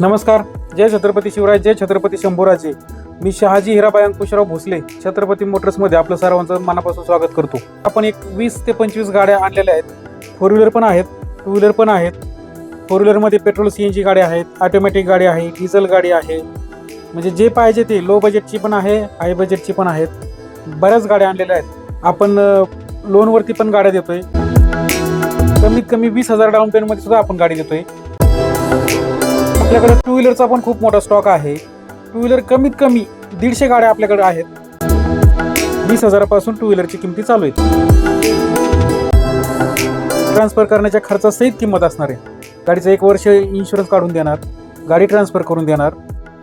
नमस्कार जय छत्रपती शिवराय जय छत्रपती शंभूराजे. मी शहाजी हिराबाई अंकुशराव भोसले छत्रपती मोटर्समध्ये आपलं सर्वांचं मनापासून स्वागत करतो. आपण एक वीस ते पंचवीस गाड्या आणलेल्या आहेत. फोर व्हीलर पण आहेत टू व्हीलर पण आहेत. फोर व्हीलरमध्ये पेट्रोल सी एन जी गाड्या आहेत ऑटोमॅटिक गाडी आहे डिझेल गाडी आहे. म्हणजे जे पाहिजे ते लो बजेटची पण आहे हाय बजेटची पण आहेत. बऱ्याच गाड्या आणलेल्या आहेत. आपण लोनवरती पण गाड्या देतोय. कमीत कमी वीस हजार डाऊन पेमेंटमध्ये सुद्धा आपण गाडी देतोय. आपल्याकडे टू व्हीलरचा पण खूप मोठा स्टॉक आहे. टू व्हीलर कमीत कमी दीडशे गाड्या आपल्याकडे आहेत. वीस हजारापासून टू व्हीलरची किमती चालू आहेत. ट्रान्सफर करण्याच्या खर्चासहित किंमत असणार आहे. गाडीचं एक वर्ष इन्शुरन्स काढून देणार गाडी ट्रान्सफर करून देणार.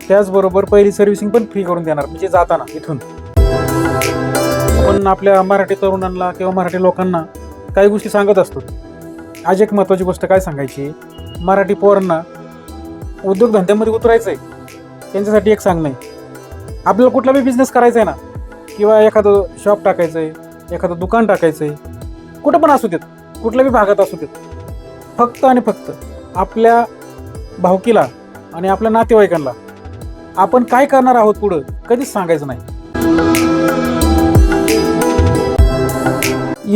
त्याचबरोबर पहिली सर्व्हिसिंग पण फ्री करून देणार म्हणजे जाताना इथून. आपण आपल्या मराठी तरुणांना किंवा मराठी लोकांना काही गोष्टी सांगत असतो. आज एक महत्त्वाची गोष्ट काय सांगायची? मराठी पोरांना उद्योगधंद्यामध्ये उतरायचं आहे त्यांच्यासाठी एक सांगणं आहे. आपल्याला कुठला बी बिझनेस करायचा आहे ना किंवा एखादं शॉप टाकायचं आहे एखादं दुकान टाकायचं आहे कुठं पण असू देत कुठल्या बी भागात असू देत फक्त आणि फक्त आपल्या भावकीला आणि आपल्या नातेवाईकांना आपण काय करणार आहोत पुढं कधीच सांगायचं नाही.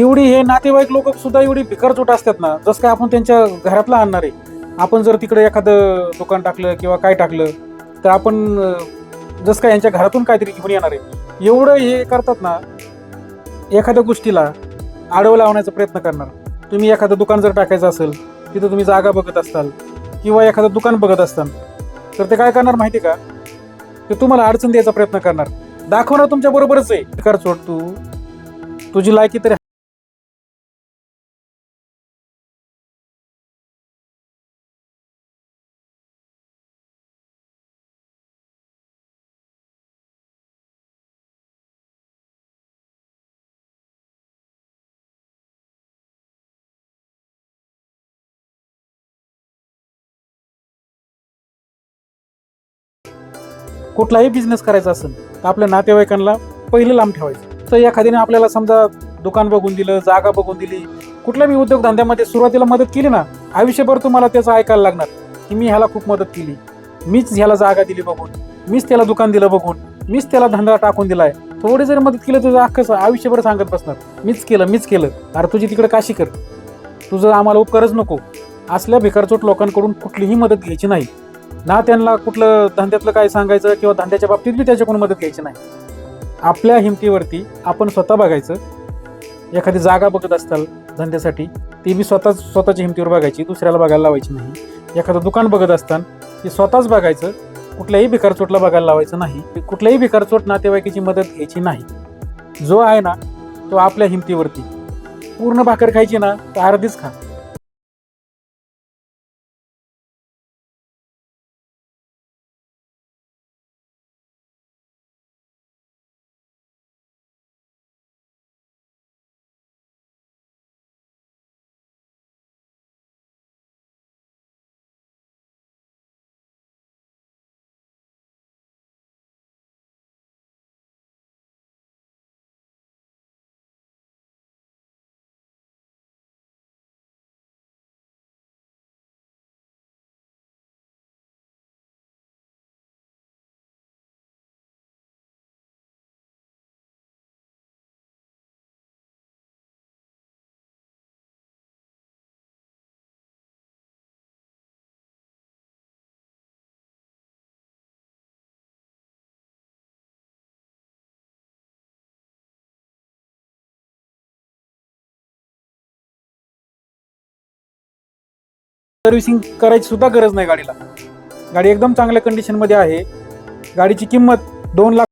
एवढी हे नातेवाईक लोक सुद्धा एवढी भिकारचोट असतात ना जसं काय आपण त्यांच्या घरातला आणणार आहे. आपण जर तिकडे एखादं दुकान टाकलं किंवा काय टाकलं तर आपण जसं काय यांच्या घरातून काहीतरी घेऊन येणार आहे. एवढं हे करतात ना एखाद्या गोष्टीला आडवं लावण्याचा प्रयत्न करणार. तुम्ही एखादं दुकान जर टाकायचं असेल तिथं तुम्ही जागा बघत असताल किंवा एखादं दुकान बघत असताल तर ते काय करणार माहिती का? ते तुम्हाला अडचण द्यायचा प्रयत्न करणार. दाखवणार तुमच्या बरोबरच आहे. कर चोट तू. तुझी लायकी तरी कुठलाही बिझनेस करायचा असेल तर आपल्या नातेवाईकांना पहिलं लांब ठेवायचं. तर एखाद्याने आपल्याला समजा दुकान बघून दिलं जागा बघून दिली कुठल्या बी उद्योगधंद्यामध्ये सुरुवातीला मदत केली ना आयुष्यभर तुम्हाला त्याचं ऐकायला लागणार की मी ह्याला खूप मदत केली. मीच ह्याला जागा दिली बघून मीच त्याला दुकान दिलं बघून मीच त्याला धंदा टाकून दिलाय. थोडी जरी मदत केली तुझं अख्खं आयुष्यभर सांगत बसणार. मीच केलं मीच केलं. अरे तुझी तिकडे काशी कर. तुझं आम्हाला उपकारच नको. असल्या भिकारचोट लोकांकडून कुठलीही मदत घ्यायची नाही. ना त्यांना कुठलं धंद्यातलं काय सांगायचं किंवा धंद्याच्या बाबतीत बी त्याच्याकडून मदत घ्यायची नाही. आपल्या हिमतीवरती आपण स्वतः बघायचं एखादी जागा बघत असताल धंद्यासाठी ती बी स्वतः स्वतःच्या हिमतीवर बघायची दुसऱ्याला बघायला लावायची नाही. एखादं दुकान बघत असताना ती स्वतःच बघायचं कुठल्याही भिकारचोटला बघायला लावायचं नाही. कुठल्याही भिकारचोट नातेवाईकाची मदत घ्यायची नाही. जो आहे ना तो आपल्या हिमतीवरती. पूर्ण भाकर खायची ना तर अर्धीच खा. सर्व्हिसिंग करायची सुद्धा गरज नाही गाडीला. गाडी एकदम चांगल्या कंडिशनमध्ये आहे. गाडीची किंमत दोन लाख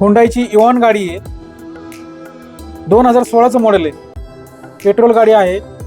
हुंडाईची इवान गाडी आहे. दोन हजार सोळाचं मॉडेल आहे. पेट्रोल गाडी आहे.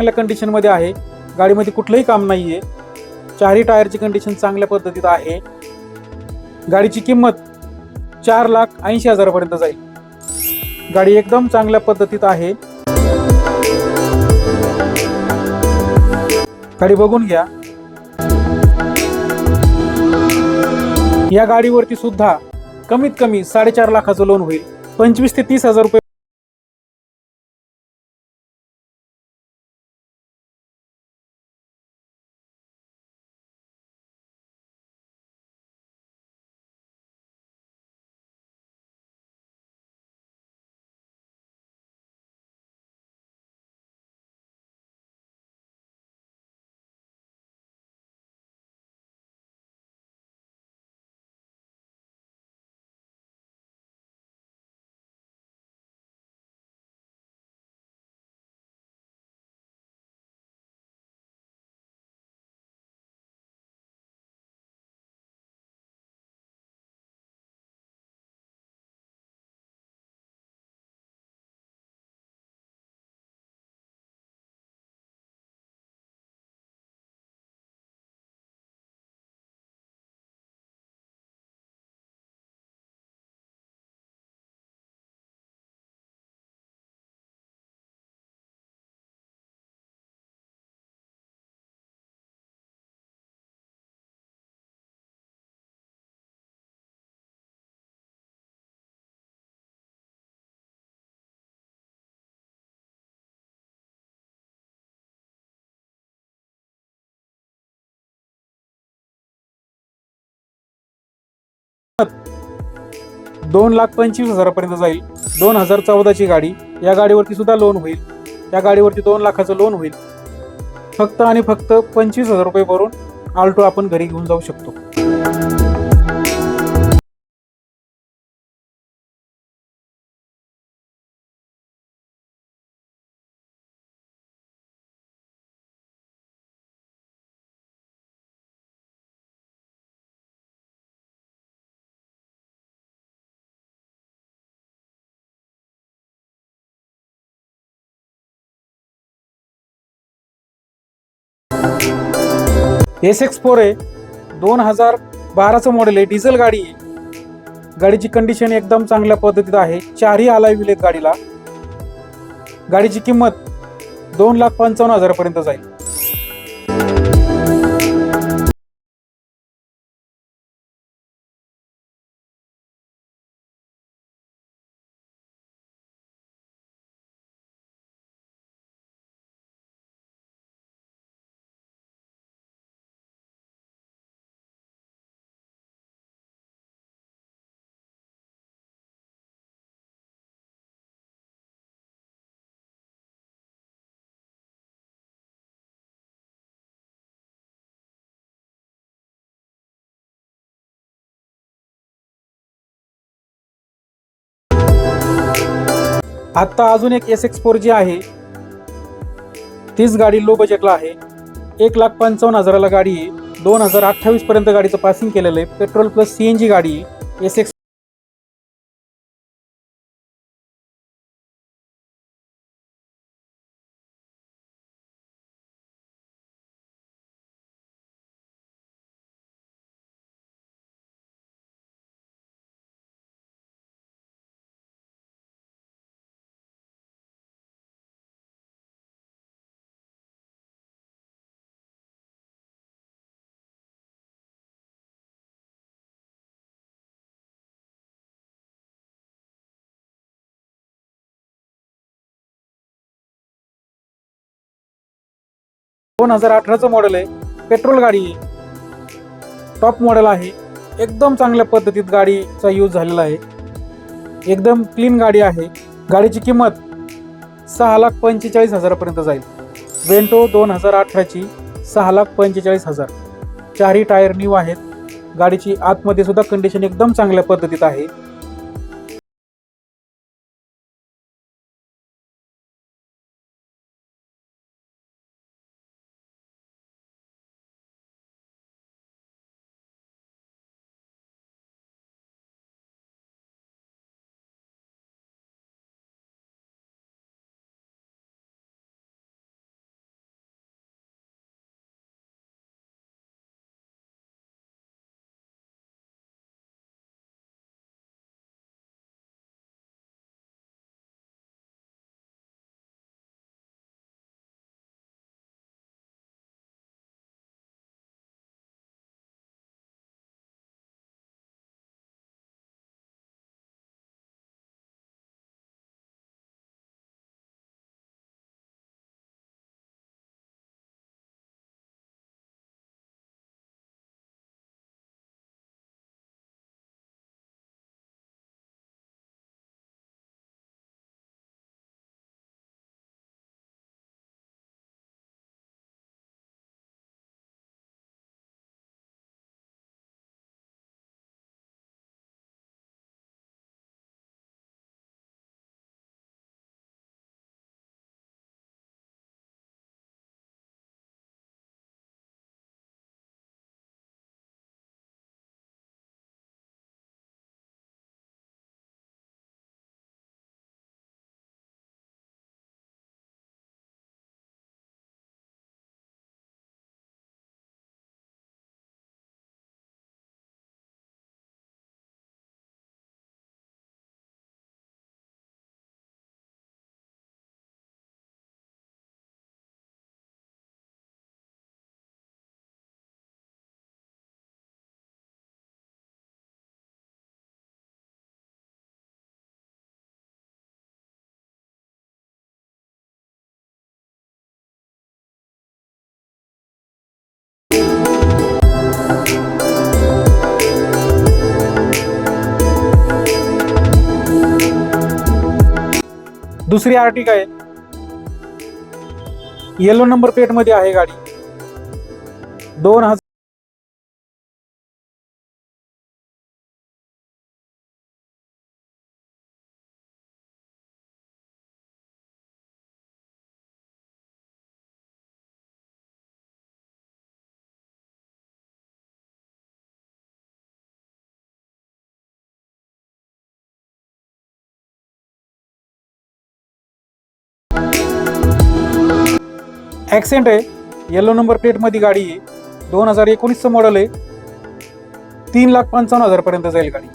चांगल्या कंडिशनमध्ये आहे. गाडीमध्ये कुठलंही काम नाही आहे चारही टायरची कंडिशन चांगल्या पद्धतीत आहे. गाडीची किंमत चार लाख ऐंशी हजारापर्यंत जाईल. गाडी एकदम चांगल्या पद्धतीत आहे. गाडी बघून घ्या. या गाडीवरती सुद्धा कमीत कमी साडेचार लाखाचं लोन होईल. पंचवीस ते तीस हजार रुपये दोन लाख पंचवीस हजारापर्यंत जाईल. दोन हजार चौदाची गाडी या गाडीवरती सुद्धा लोन होईल. या गाडीवरती दोन लाखाचं लोन होईल. फक्त आणि फक्त पंचवीस हजार रुपये भरून आल्टो आपण घरी घेऊन जाऊ शकतो. एस एक्स फोर आहे. दोन हजार बाराचं मॉडेल आहे. डिझेल गाडी आहे. गाडीची कंडिशन एकदम चांगल्या पद्धतीत आहे. चारही आलाय आहेत गाडीला. गाडीची किंमत दोन लाख पंचावन्न हजारापर्यंत जाईल. आत्ता अजून एक एस एक्स फोर जी आहे. तीच गाडी लो बजेटला आहे. एक लाख पंचावन्न हजाराला गाडी आहे. दोन हजार अठ्ठावीसपर्यंत गाडीचं पासिंग केलेलं आहे. Petrol plus C N G गाडी आहे. एस एक्स दोन हजार अठराचं मॉडेल आहे. पेट्रोल गाडी आहे. टॉप मॉडेल आहे. एकदम चांगल्या पद्धतीत गाडीचा यूज झालेला आहे. एकदम क्लीन गाडी आहे. गाडीची किंमत सहा लाख पंचेचाळीस हजारापर्यंत जाईल. वेंटो दोन हजार अठराची सहा लाख पंचेचाळीस हजार. चारही टायर न्यू आहेत. गाडीची आतमध्ये सुद्धा कंडिशन एकदम चांगल्या पद्धतीत आहे. दुसरी आर्टिका आहे. येलो नंबर प्लेटमध्ये आहे गाडी. दोन हजार ॲक्सेंट आहे. येलो नंबर प्लेटमध्ये गाडी आहे. दोन हजार एकोणीसचं मॉडेल आहे. तीन लाख पंचावन्न हजारपर्यंत जाईल गाडी.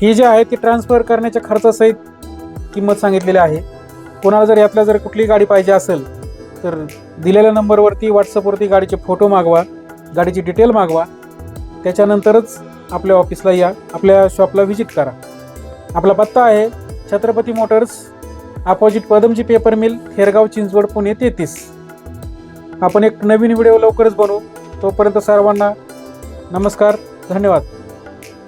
ही जी आहे ती ट्रान्सफर करण्याच्या खर्चासहित किंमत सांगितलेली आहे. कोणाला जर यातल्या जर कुठली गाडी पाहिजे असेल तर दिलेल्या नंबरवरती व्हॉट्सअपवरती गाडीचे फोटो मागवा. गाडीची डिटेल मागवा. त्याच्यानंतरच आपल्या ऑफिसला या. आपल्या शॉपला व्हिजिट करा. आपला पत्ता आहे Chhatrapati motors opposite Padamji paper mill Hergaon Chinchwad Pune तेहतीस. आपण एक नवीन व्हिडिओ लवकरच बनवू. तोपर्यंत सर्वांना नमस्कार धन्यवाद.